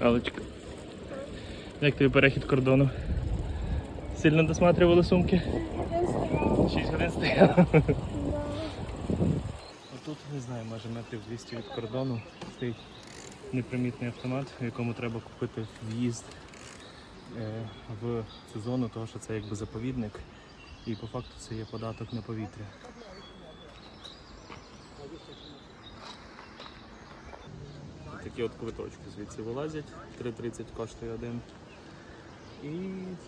Алечка. Як тобі перехід кордону? Сильно досматривали сумки? Шість годин стояли. Тут, не знаю, може метрів 200 від кордону стоїть непримітний автомат, в якому треба купити в'їзд в цю зону, тому що це якби заповідник. І по факту це є податок на повітря. Такі от квиточки звідси вилазять, 3,30 коштує один. І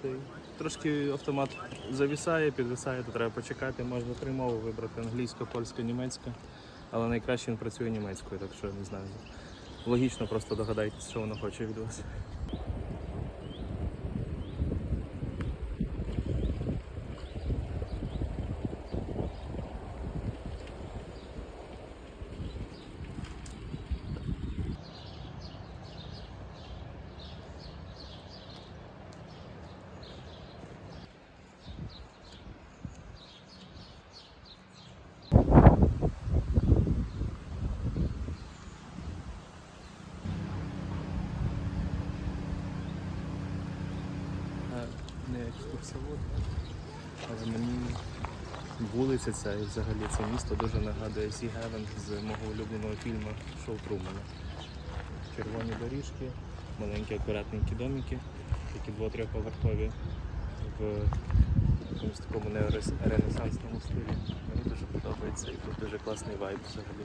цей трошки автомат завісає, підвисає, то треба почекати. Можна три мови вибрати англійська, польська, німецька. Але найкраще він працює німецькою, так що не знаю. Логічно просто догадайтесь, що воно хоче від вас. Е, не екскурсовод, але мені вулиця ця і взагалі це місто дуже нагадує Сі Гевен з мого улюбленого фільму Шоу Трумана. Червоні доріжки, маленькі акуратненькі домики, такі дво-трьохповерхові в якомусь такому неоренесансному стилі. Мені дуже подобається і тут дуже класний вайб взагалі.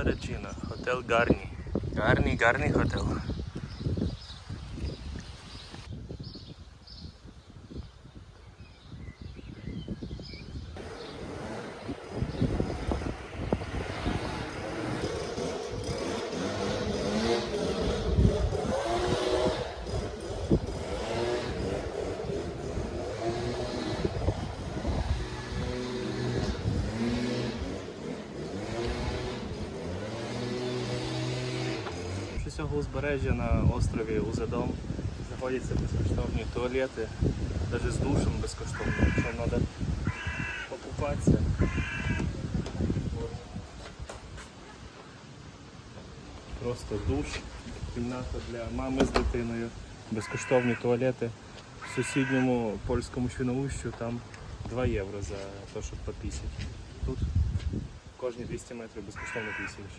Реджіна, готель Гарні. Гарний, гарний готель. Всього узбережжя на острові Узедом знаходяться безкоштовні туалети, навіть з душем безкоштовно, якщо треба покупатися. Просто душ, кімната для мами з дитиною, безкоштовні туалети. В сусідньому польському швиновущу там 2 євро за те, щоб попісять. Тут кожні 200 метрів безкоштовно пісяєш.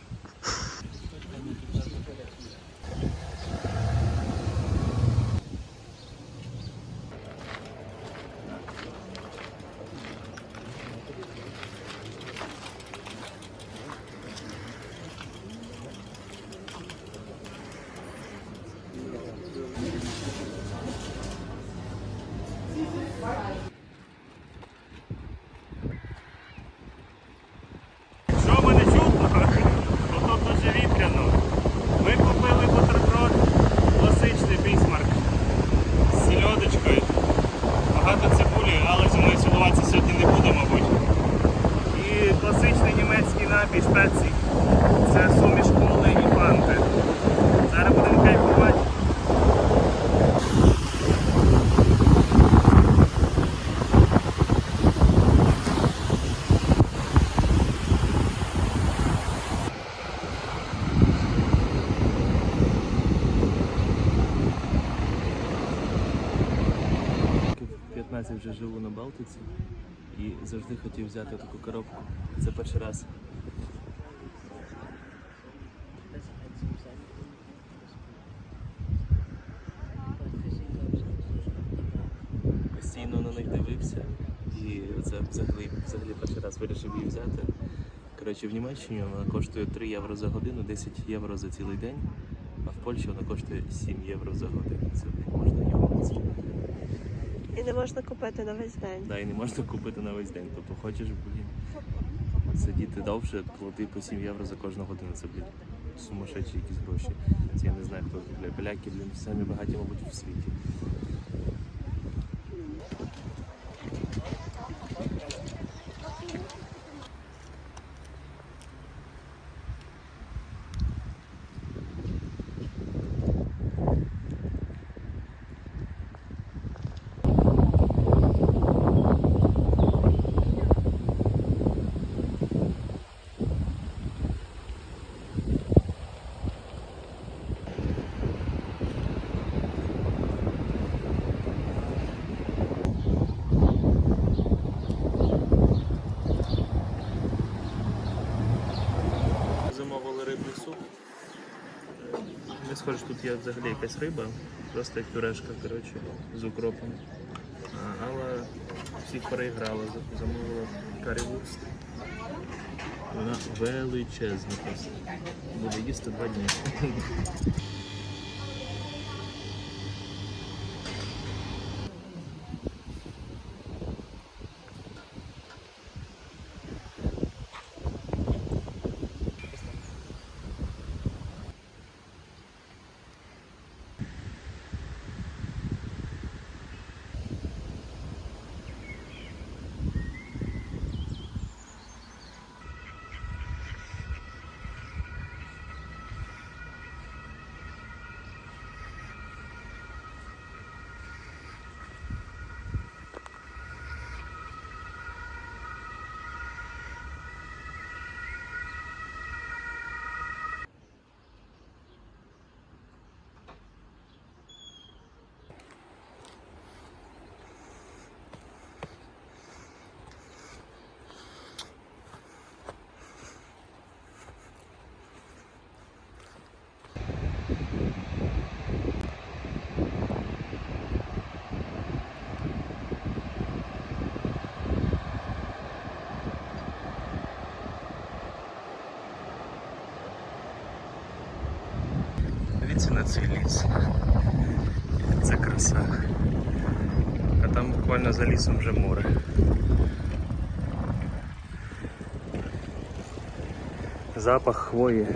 15 вже живу на Балтиці і завжди хотів взяти таку коробку. Це перший раз. Постійно на них дивився і це взагалі, взагалі перший раз вирішив її взяти. Коротше, в Німеччині вона коштує 3 євро за годину, 10 євро за цілий день, а в Польщі вона коштує 7 євро за годину. Це можна його. І не можна купити на весь день. Да, і не можна купити на весь день. Тобто хочеш, блін, сидіти довше, плати по 7 євро за кожну годину. Це, блін, сумасшедші якісь гроші. Це я не знаю, хто бля, поляки, блін, самі багаті, мабуть, в світі. Схоже, тут є взагалі якась риба, просто як пюрешка, коротше, з укропом. А, але всіх переіграла, замовила карівурст. Вона величезна просто. Буде їсти два дні. Дивіться на цей ліс. Це краса. А там буквально за лісом вже море. Запах хвої.